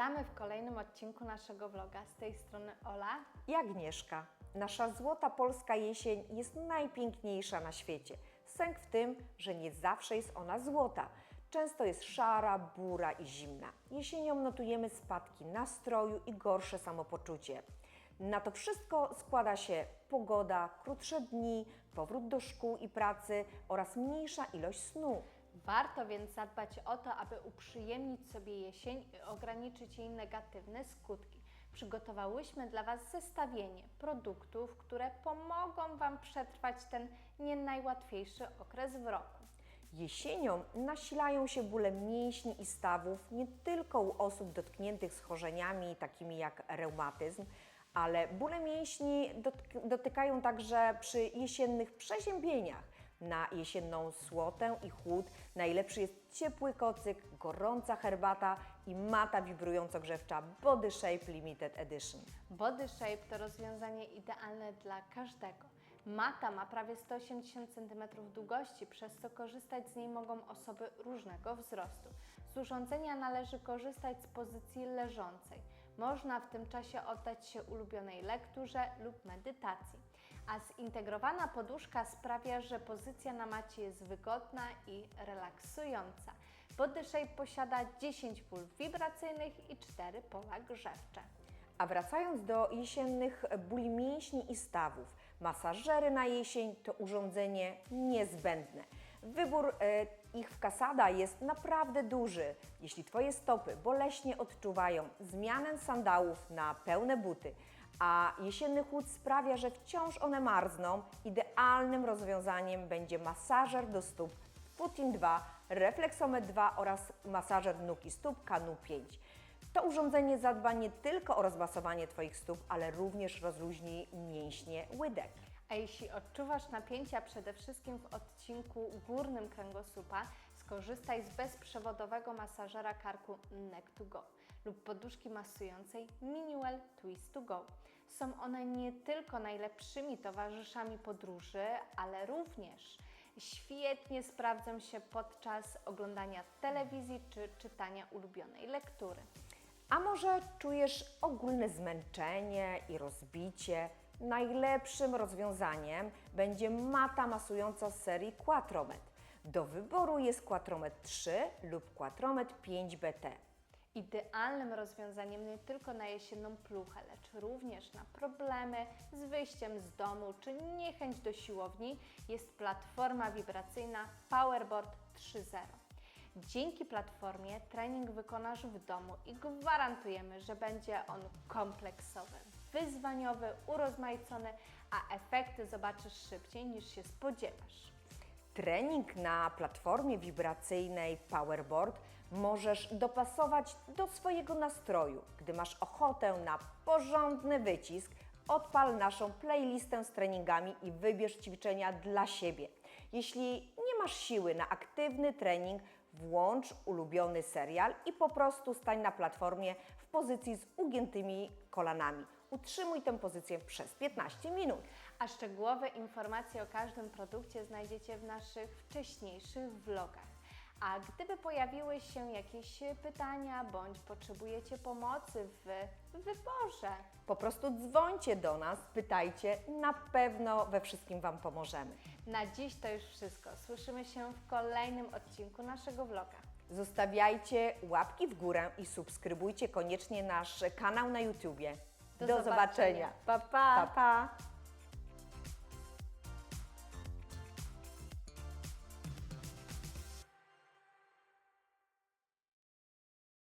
Witamy w kolejnym odcinku naszego vloga. Z tej strony Ola. i Agnieszka. Nasza złota polska jesień jest najpiękniejsza na świecie. Sęk w tym, że nie zawsze jest ona złota. Często jest szara, bura i zimna. Jesienią notujemy spadki nastroju i gorsze samopoczucie. Na to wszystko składa się pogoda, krótsze dni, powrót do szkół i pracy oraz mniejsza ilość snu. Warto więc zadbać o to, aby uprzyjemnić sobie jesień i ograniczyć jej negatywne skutki. Przygotowałyśmy dla Was zestawienie produktów, które pomogą Wam przetrwać ten nie najłatwiejszy okres w roku. Jesienią nasilają się bóle mięśni i stawów nie tylko u osób dotkniętych schorzeniami takimi jak reumatyzm, ale bóle mięśni dotyk- dotykają także przy jesiennych przeziębieniach. Na jesienną słotę i chłód najlepszy jest ciepły kocyk, gorąca herbata i mata wibrująco-grzewcza Body Shape Limited Edition. Body Shape to rozwiązanie idealne dla każdego. Mata ma prawie 180 cm długości, przez co korzystać z niej mogą osoby różnego wzrostu. Z urządzenia należy korzystać z pozycji leżącej. Można w tym czasie oddać się ulubionej lekturze lub medytacji. A zintegrowana poduszka sprawia, że pozycja na macie jest wygodna i relaksująca. Body Shape posiada 10 pól wibracyjnych i 4 pola grzewcze. A wracając do jesiennych bóli mięśni i stawów, masażery na jesień to urządzenie niezbędne. Wybór e, ich w Kasada jest naprawdę duży. Jeśli Twoje stopy boleśnie odczuwają zmianę sandałów na pełne buty, a jesienny chłód sprawia, że wciąż one marzną, idealnym rozwiązaniem będzie masażer do stóp Putin 2, Reflexomet 2 oraz masażer nóg i stóp Kanu 5. To urządzenie zadba nie tylko o rozmasowanie Twoich stóp, ale również rozluźni mięśnie łydek. A jeśli odczuwasz napięcia przede wszystkim w odcinku górnym kręgosłupa, skorzystaj z bezprzewodowego masażera karku Neck to Go lub poduszki masującej Miniwell Twist to Go. Są one nie tylko najlepszymi towarzyszami podróży, ale również świetnie sprawdzą się podczas oglądania telewizji czy czytania ulubionej lektury. A może czujesz ogólne zmęczenie i rozbicie? Najlepszym rozwiązaniem będzie mata masująca z serii Quattromet. Do wyboru jest Quattromet 3 lub Quattromet 5BT. Idealnym rozwiązaniem nie tylko na jesienną pluchę, lecz również na problemy z wyjściem z domu czy niechęć do siłowni jest platforma wibracyjna Powerboard 3.0. Dzięki platformie trening wykonasz w domu i gwarantujemy, że będzie on kompleksowy, wyzwaniowy, urozmaicony, a efekty zobaczysz szybciej niż się spodziewasz. Trening na platformie wibracyjnej Powerboard możesz dopasować do swojego nastroju. Gdy masz ochotę na porządny wycisk, odpal naszą playlistę z treningami i wybierz ćwiczenia dla siebie. Jeśli nie masz siły na aktywny trening, włącz ulubiony serial i po prostu stań na platformie w pozycji z ugiętymi kolanami. Utrzymuj tę pozycję przez 15 minut. A szczegółowe informacje o każdym produkcie znajdziecie w naszych wcześniejszych vlogach. A gdyby pojawiły się jakieś pytania bądź potrzebujecie pomocy w wyborze, Po prostu dzwońcie do nas, pytajcie, na pewno we wszystkim Wam pomożemy. na dziś to już wszystko. Słyszymy się w kolejnym odcinku naszego vloga. Zostawiajcie łapki w górę i subskrybujcie koniecznie nasz kanał na YouTubie. Do Do, zobaczenia. zobaczenia. Pa, pa. pa, pa.